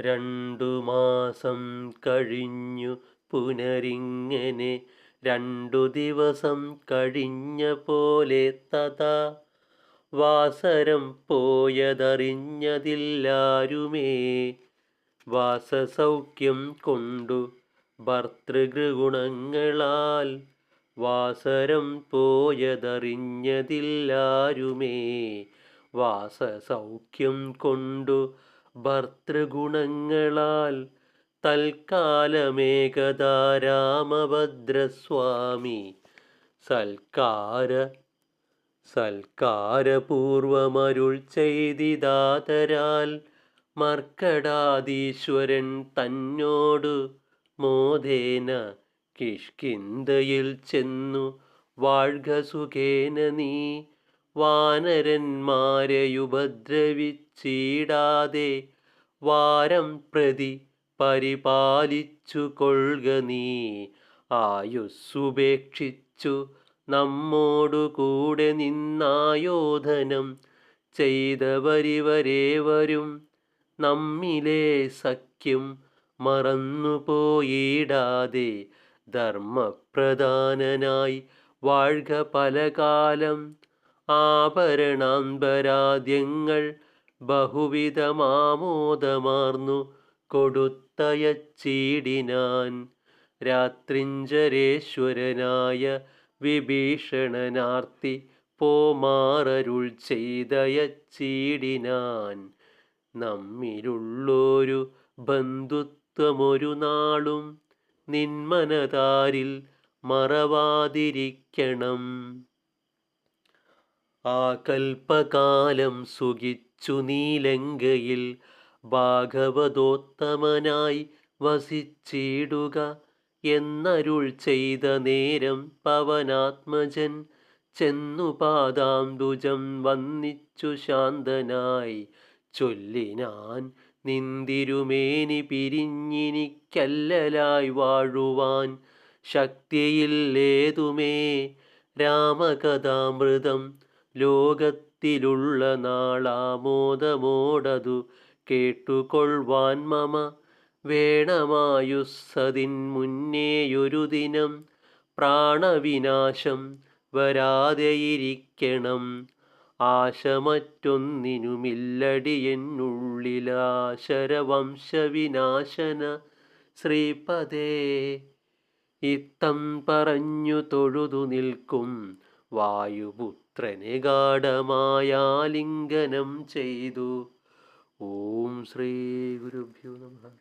രണ്ടു മാസം കഴിഞ്ഞു പുനരിങ്ങനെ രണ്ടു ദിവസം കഴിഞ്ഞ പോലെ തഥാ. വാസരം പോയതറിഞ്ഞതില്ലാരുമേ. വാസസൗഖ്യം കൊണ്ടു ഭർതൃഗുണങ്ങളാൽ വാസരം പോയതറിഞ്ഞതില്ലാരുമേ. വാസസൗഖ്യം കൊണ്ടു ഭർതൃഗുണങ്ങളാൽ തൽക്കാലമേകദാ രാമഭദ്രസ്വാമി സൽക്കാര സൽക്കാരപൂർവമരുൾ ചെയ്തിതാതരാൽ മർക്കടാദീശ്വരൻ തന്നോടു മോദേന കിഷ്കിന്തയിൽ ചെന്നു വാഴ്കസുഖേന നീ വാനരന്മാരെയുപദ്രവിച്ചിടാതെ വാരം പ്രതി പരിപാലിച്ചു കൊള്ളുക നീ. ആയുസ്സുപേക്ഷിച്ചു നമ്മോടു കൂടെ നിന്നായോധനം ചെയ്തവരിവരേവരും നമ്മിലെ സഖ്യം മറന്നുപോയിടാതെ ധർമ്മപ്രധാനനായി വാഴ്ക പലകാലം ആഭരണാന്തരാദ്യങ്ങൾ ബഹുവിധമാമോദമാർന്നു കൊടുത്തയച്ചീടിനാൻ രാത്രിഞ്ചരേശ്വരനായ വിഭീഷണനാർത്തി പോമാറരുൾ ചെയ്തയച്ചീടിനാൻ നമ്മിലുള്ളൊരു ബന്ധുത്വമൊരു നാളും നിന്മനതാരിൽ മറവാതിരിക്കണം. ആ കൽപ്പകാലം സുഖിച്ചു നീലങ്കയിൽ ഭാഗവതോത്തമനായി വസിച്ചിടുക എന്നരുൾ ചെയ്ത നേരം പവനാത്മജൻ ചെന്നു പാദാംബുജം വന്നിച്ചു ശാന്തനായി. ചൊല്ലിനാൻ നിന്തിരുമേനി പിരിഞ്ഞിനിക്കല്ലലായി വാഴുവാൻ ശക്തിയില്ലേതുമേ രാമകഥാമൃതം ലോകത്തിലുള്ള നാളാമോദമോടതു കേട്ടുകൊള്ളുവാൻ മമ വേണമായുസ്സതിൻ മുന്നേയൊരു ദിനം പ്രാണവിനാശം വരാതെയിരിക്കണം. ആശമറ്റൊന്നിനുമില്ലടി എന്നുള്ളിലാശരവംശവിനാശന ശ്രീപദേ. ഇത്തം പറഞ്ഞു തൊഴുതു നിൽക്കും വായുപുത്രനെ ഗാഠമായാലിംഗനം ചെയ്തു. ഓം ശ്രീ ഗുരുഭ്യോ നമഃ.